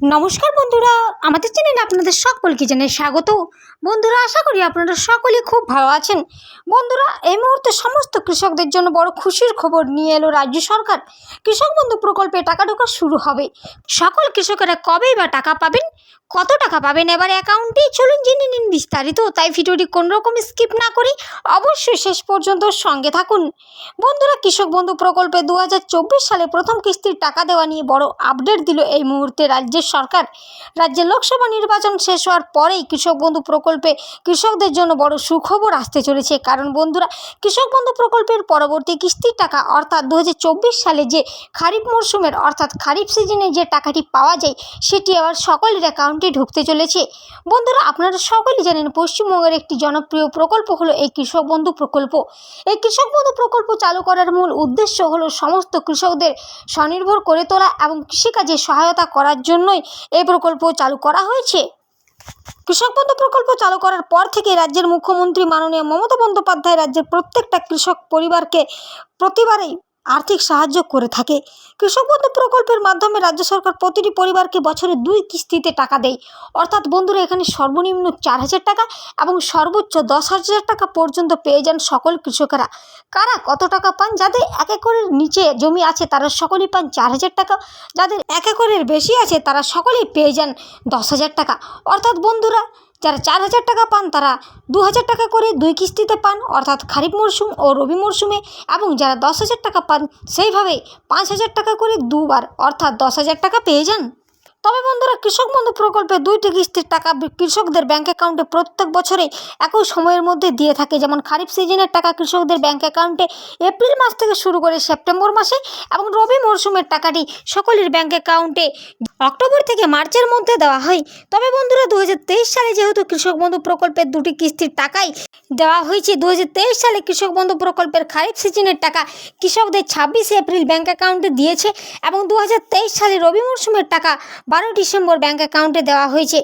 নমস্কার বন্ধুরা, আমাদের চ্যানেলে আপনাদের সকলকে জানাই স্বাগত। বন্ধুরা, আশা করি আপনারা সকলেই খুব ভালো আছেন। বন্ধুরা, এই মুহূর্তে সমস্ত কৃষকদের জন্য বড় খুশির খবর নিয়ে এলো রাজ্য সরকার। কৃষক বন্ধু প্রকল্পে টাকা ঢোকা শুরু হবে। সকল কৃষকেরা কবেই বা টাকা পাবেন? কত টাকা পাবেন এবার অ্যাকাউন্টেই চলুন জেনে নিন বিস্তারিত। তাই ভিডিওটি কোনো রকম স্কিপ না করি অবশ্যই শেষ পর্যন্ত সঙ্গে থাকুন। বন্ধুরা, কৃষক বন্ধু প্রকল্পে দু হাজার চব্বিশ সালে প্রথম কিস্তির টাকা দেওয়া নিয়ে বড় আপডেট দিল এই মুহূর্তে রাজ্যের সরকার। রাজ্যে লোকসভা নির্বাচন শেষ হওয়ার পরেই কৃষক বন্ধু প্রকল্পে কৃষকদের জন্য বড় সুখবর আসতে চলেছে। কারণ বন্ধুরা, কৃষক বন্ধু প্রকল্পের পরবর্তী কিস্তির টাকা অর্থাৎ দু হাজার চব্বিশ সালে যে খারিফ মরশুমের অর্থাৎ খারিফ সিজনে যে টাকাটি পাওয়া যায়, সেটি আবার সকলের অ্যাকাউন্টে ঢুকতে চলেছে। বন্ধুরা, আপনারা সকলেই জানেন পশ্চিমবঙ্গের একটি জনপ্রিয় প্রকল্প হলো এই কৃষক বন্ধু প্রকল্প। এই কৃষক বন্ধু প্রকল্প চালু করার মূল উদ্দেশ্য হলো সমস্ত কৃষকদের স্বনির্ভর করে তোলা এবং কৃষিকাজে সহায়তা করার জন্যই এই প্রকল্প চালু করা হয়েছে। কৃষক বন্ধু প্রকল্প চালু করার পর থেকে রাজ্যের মুখ্যমন্ত্রী মাননীয় মমতা বন্দ্যোপাধ্যায় রাজ্যের প্রত্যেকটা কৃষক পরিবারকে প্রতিবারেই আর্থিক সাহায্য করে থাকে। কৃষক বন্ধু প্রকল্পের মাধ্যমে রাজ্য সরকার প্রতিটি পরিবারকে বছরে দুই কিস্তিতে টাকা দেয়। অর্থাৎ বন্ধুরা, এখানে সর্বনিম্ন চার হাজার টাকা এবং সর্বোচ্চ দশ হাজার টাকা পর্যন্ত পেয়ে যান সকল কৃষকেরা। কারা কত টাকা পান, যাদের এক একরের নিচে জমি আছে, তারা সকলেই পান চার হাজার টাকা। যাদের এক একরের বেশি আছে, তারা সকলেই পেয়ে যান দশ হাজার টাকা। অর্থাৎ বন্ধুরা যারা চার হাজার টাকা পান, তারা দু হাজার টাকা করে দুই কিস্তিতে পান, অর্থাৎ খারিফ মরশুম ও রবি মরশুমে এবং যারা দশ হাজার টাকা পান, সেইভাবে পাঁচ হাজার টাকা করে দুবার, অর্থাৎ দশ হাজার টাকা পেয়ে যান। তবে বন্ধুরা, কৃষক বন্ধু প্রকল্পে দুইটি কিস্তির টাকা কৃষকদের ব্যাঙ্ক অ্যাকাউন্টে প্রত্যেক বছরে একই সময়ের মধ্যে দিয়ে থাকে। যেমন খারিফ সিজনের টাকা কৃষকদের ব্যাঙ্ক অ্যাকাউন্টে এপ্রিল মাস থেকে শুরু করে সেপ্টেম্বর মাসে এবং রবি মরশুমের টাকাটি সকলের ব্যাঙ্ক অ্যাকাউন্টে অক্টোবর থেকে মার্চের মধ্যে দেওয়া হয়। তবে বন্ধুরা দু হাজার তেইশ সালে যেহেতু কৃষক বন্ধু প্রকল্পের দুটি কিস্তির টাকাই দেওয়া হয়েছে দু হাজার তেইশ সালে কৃষক বন্ধু প্রকল্পের খারিফ সিজনের টাকা কৃষকদের ছাব্বিশে এপ্রিল ব্যাঙ্ক অ্যাকাউন্টে দিয়েছে এবং দু হাজার তেইশ সালে রবি মরশুমের টাকা বারো ডিসেম্বর ব্যাঙ্ক অ্যাকাউন্টে দেওয়া হয়েছে।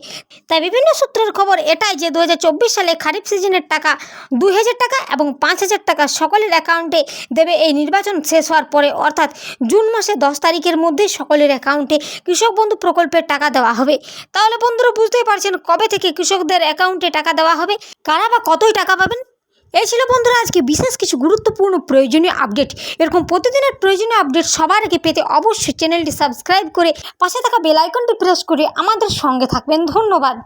তাই বিভিন্ন সূত্রের খবর এটাই যে দু হাজার চব্বিশ সালে খারিফ সিজনের টাকা দুই হাজার টাকা এবং পাঁচ হাজার টাকা সকলের অ্যাকাউন্টে দেবে। এই নির্বাচন শেষ হওয়ার পরে অর্থাৎ জুন মাসে দশ তারিখের মধ্যে সকলের অ্যাকাউন্টে কৃষক বন্ধু প্রকল্পের টাকা দেওয়া হবে। তাহলে বন্ধুরা বুঝতেই পারছেন কবে থেকে কৃষকদের অ্যাকাউন্টে টাকা দেওয়া হবে? কারা বা কতই টাকা পাবেন? এই ছিল বন্ধুরা আজকে বিশেষ কিছু গুরুত্বপূর্ণ প্রয়োজনীয় আপডেট। এরকম প্রতিদিনের প্রয়োজনীয় আপডেট সবার আগে পেতে অবশ্যই চ্যানেলটি সাবস্ক্রাইব করে পাশে থাকা বেল আইকনটি প্রেস করে আমাদের সঙ্গে থাকবেন। ধন্যবাদ।